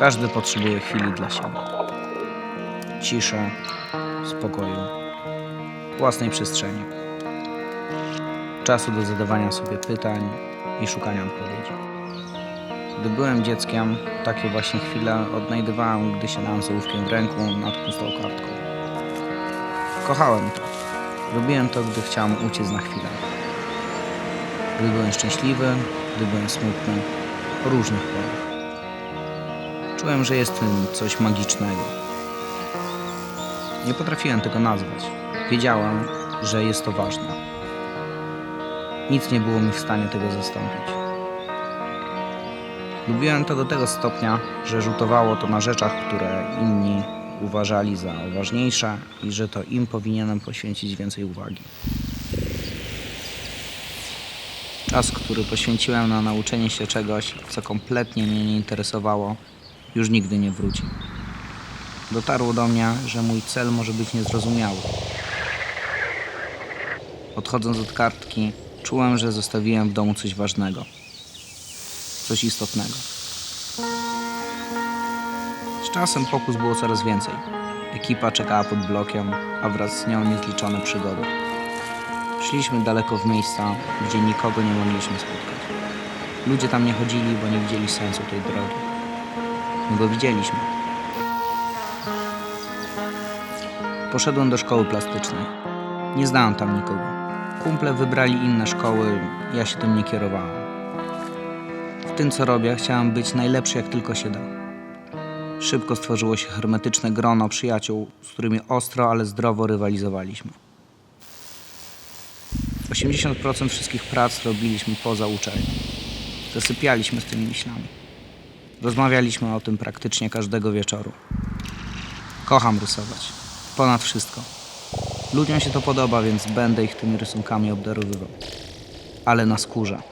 Każdy potrzebuje chwili dla siebie. Ciszy, spokoju, własnej przestrzeni. Czasu do zadawania sobie pytań i szukania odpowiedzi. Gdy byłem dzieckiem, takie właśnie chwile odnajdywałem, gdy siadałem z ołówkiem w ręku nad pustą kartką. Kochałem to. Robiłem to, gdy chciałem uciec na chwilę. Gdy byłem szczęśliwy, gdy byłem smutny, o różnych porach. Czułem, że jest w tym coś magicznego. Nie potrafiłem tego nazwać. Wiedziałem, że jest to ważne. Nic nie było mi w stanie tego zastąpić. Lubiłem to do tego stopnia, że rzutowało to na rzeczach, które inni uważali za ważniejsze i że to im powinienem poświęcić więcej uwagi. Czas, który poświęciłem na nauczenie się czegoś, co kompletnie mnie nie interesowało, już nigdy nie wróci. Dotarło do mnie, że mój cel może być niezrozumiały. Odchodząc od kartki, czułem, że zostawiłem w domu coś ważnego, coś istotnego. Z czasem pokus było coraz więcej. Ekipa czekała pod blokiem, a wraz z nią niezliczone przygody. Szliśmy daleko w miejsca, gdzie nikogo nie mogliśmy spotkać. Ludzie tam nie chodzili, bo nie widzieli sensu tej drogi. My go widzieliśmy. Poszedłem do szkoły plastycznej. Nie znałem tam nikogo. Kumple wybrali inne szkoły, ja się tym nie kierowałem. W tym, co robię, chciałem być najlepszy jak tylko się da. Szybko stworzyło się hermetyczne grono przyjaciół, z którymi ostro, ale zdrowo rywalizowaliśmy. 80% wszystkich prac robiliśmy poza uczelnią. Zasypialiśmy z tymi myślami. Rozmawialiśmy o tym praktycznie każdego wieczoru. Kocham rysować. Ponad wszystko. Ludziom się to podoba, więc będę ich tymi rysunkami obdarowywał. Ale na skórze.